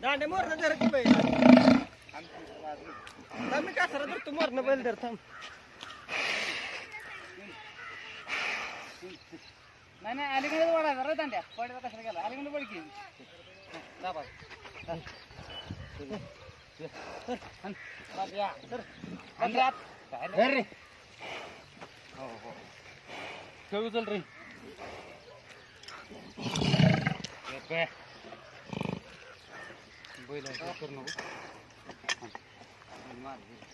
दांडे मोरण धर की बैल मी कासरा धरतो मोरण बैल धर थांब नाही नाही अलीकडे वाढायचा रे दांड्या पडला कशाला गेला अलीकडे पड की दाबा हो, हो. रे खेळू चल रे? बैल करू नको.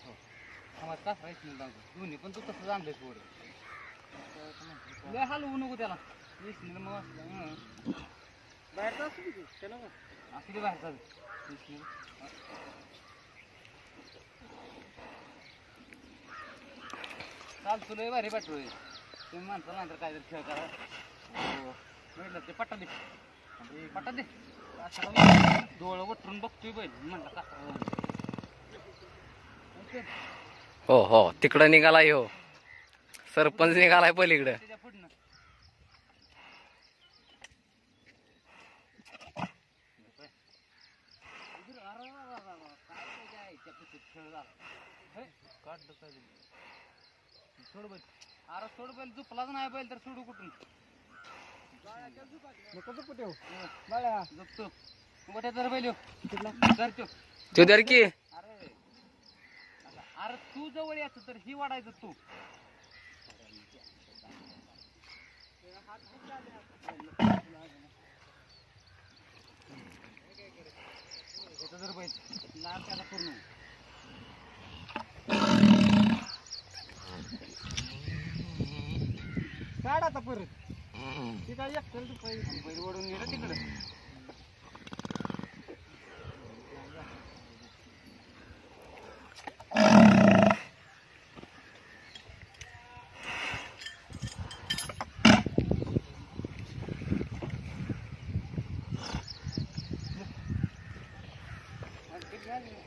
हो. आम्हाला का राहायचं नाही दोन्ही पण तू तसं आणलंय पुढे हलवू नको त्याला. विष्णू मग. बाहेर असू त्याला असू दे बाहेर चालू तुला लय भारी पाठवू तुम्ही माणसाला नंतर काय खेळ करा. हो. म्हटलं ते पट्टा दे. अरे पट्टा दे डोळं वटरून बघतोय बैल. म्हटलं कासा हो हो. तिकडं निघालाय हो. सरपंच निघालाय पलीकडं. काढलं काय. सोड बैल. अरे सोड बैल झोपलाच नाही बैल तर सोडू कुठून? नको झोपू ठेव. बाळा झोपतो. गोट्या तर बैल ह्यो. धर त्यो. तू दर की. अरे. अरे तू जवळ यायचं तर ही वाढायचं तू. याचं जर बैल. लाल त्याला पूर्ण. काढ आता परत. ती काय एकट्याला दुपारी. बैल ओढून गेलं तिकडं. काय करू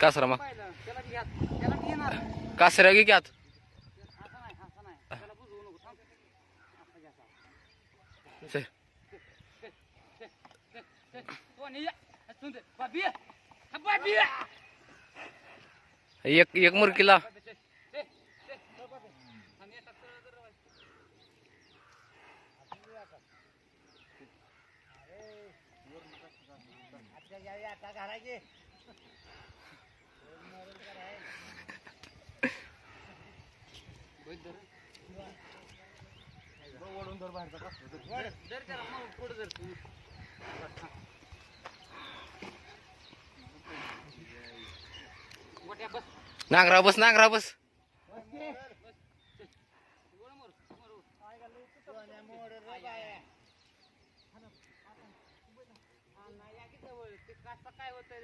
कासरा मग. पाहिलं त्याला घ्या त्याला कासऱ्या की घ्यात असं एक एक मुरकीला ओढून धर बाहेरचा कासरा बस नांगरा बस. काय होतंय